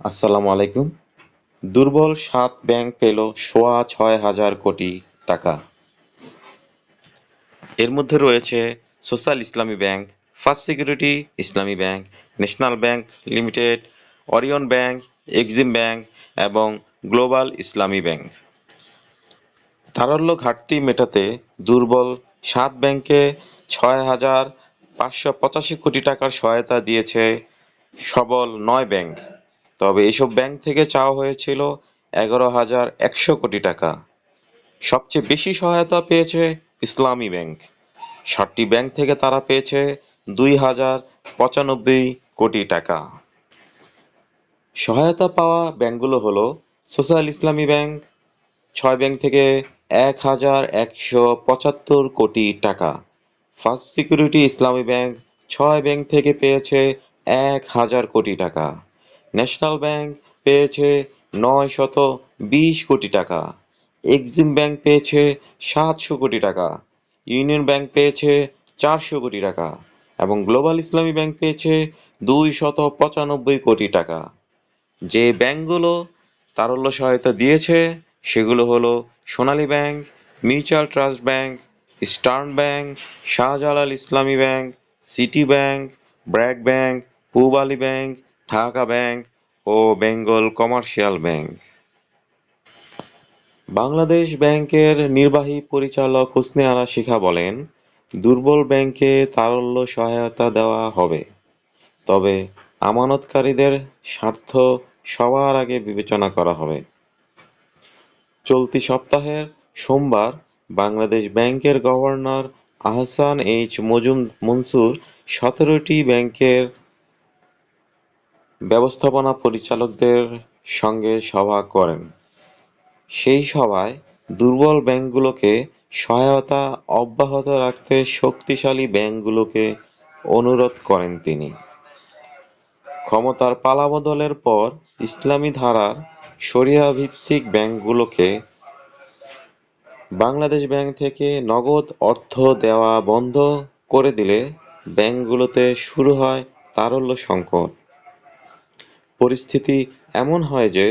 আসসালামু আলাইকুম। দুর্বল সাত ব্যাংক পেল সোয়া ছয় হাজার কোটি টাকা। এর মধ্যে রয়েছে social Islami bank, first security Islami bank, national bank limited Union bank, Exim bank এবং গ্লোবাল ইসলামী ব্যাংক। তারল্য ঘাটতি মেটাতে দুর্বল সাত ব্যাংকে ছয় হাজার পাঁচশো পঁচাশি কোটি টাকার সহায়তা দিয়েছে সবল নয় ব্যাংক। তবে এসব ব্যাংক থেকে চাওয়া হয়েছিল এগারো হাজার একশো কোটি টাকা। সবচেয়ে বেশি সহায়তা পেয়েছে ইসলামী ব্যাংক। সাতটি ব্যাংক থেকে তারা পেয়েছে দুই হাজার পঁচানব্বই কোটি টাকা। সহায়তা পাওয়া ব্যাংকগুলো হলো সোশ্যাল ইসলামী ব্যাংক, ছয় ব্যাংক থেকে এক হাজার একশো পঁচাত্তর কোটি টাকা। ফার্স্ট সিকিউরিটি ইসলামী ব্যাংক, ছয় ব্যাংক থেকে পেয়েছে এক হাজার কোটি টাকা। ন্যাশনাল ব্যাংক পেয়েছে নয় শত বিশ কোটি টাকা। এক্সিম ব্যাংক পেয়েছে সাতশো কোটি টাকা। ইউনিয়ন ব্যাংক পেয়েছে চারশো কোটি টাকা। এবং গ্লোবাল ইসলামী ব্যাংক পেয়েছে দুই শত পঁচানব্বই কোটি টাকা। যে ব্যাংকগুলো তারল্য সহায়তা দিয়েছে, সেগুলো হলো Sonali bank, mutual trust bank, stern bank, Shahjalal Islami bank, city bank, BRAC bank, Pubali bank Dhaka bank ও বেঙ্গল কমার্শিয়াল ব্যাংক। বাংলাদেশ ব্যাংকের নির্বাহী পরিচালক হোসনে আরা শিখা বলেন, দুর্বল ব্যাংকে তারল্য সহায়তা দেওয়া হবে। তবে আমানতকারীদের স্বার্থ সবার আগে বিবেচনা করা হবে। চলতি সপ্তাহের সোমবার বাংলাদেশ ব্যাংকের গভর্নর আহসান এইচ মজুম মনসুর সতেরোটি ব্যাংকের ব্যবস্থাপনা পরিচালকদের সঙ্গে সভা করেন। সেই সভায় দুর্বল ব্যাংকগুলোকে সহায়তা অব্যাহত রাখতে শক্তিশালী ব্যাংকগুলোকে অনুরোধ করেন তিনি। ক্ষমতার পালাবদলের পর ইসলামী ধারার শরিয়া ভিত্তিক ব্যাংকগুলোকে বাংলাদেশ ব্যাংক থেকে নগদ অর্থ দেওয়া বন্ধ করে দিলে ব্যাংকগুলোতে শুরু হয় তারল্য সংকট। পরিস্থিতি এমন হয় যে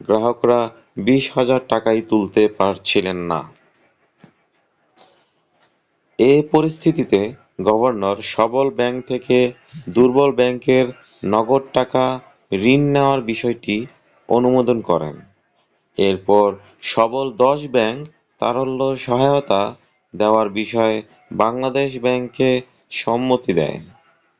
গ্রাহকরা বিশ হাজার টাকাই তুলতে পারছিলেন না। এ পরিস্থিতিতে গভর্নর সবল ব্যাংক থেকে দুর্বল ব্যাংকের নগদ টাকা ঋণ নেওয়ার বিষয়টি অনুমোদন করেন। এরপর সবল দশ ব্যাংক তারল্য সহায়তা দেওয়ার বিষয়ে বাংলাদেশ ব্যাংকে সম্মতি দেয়।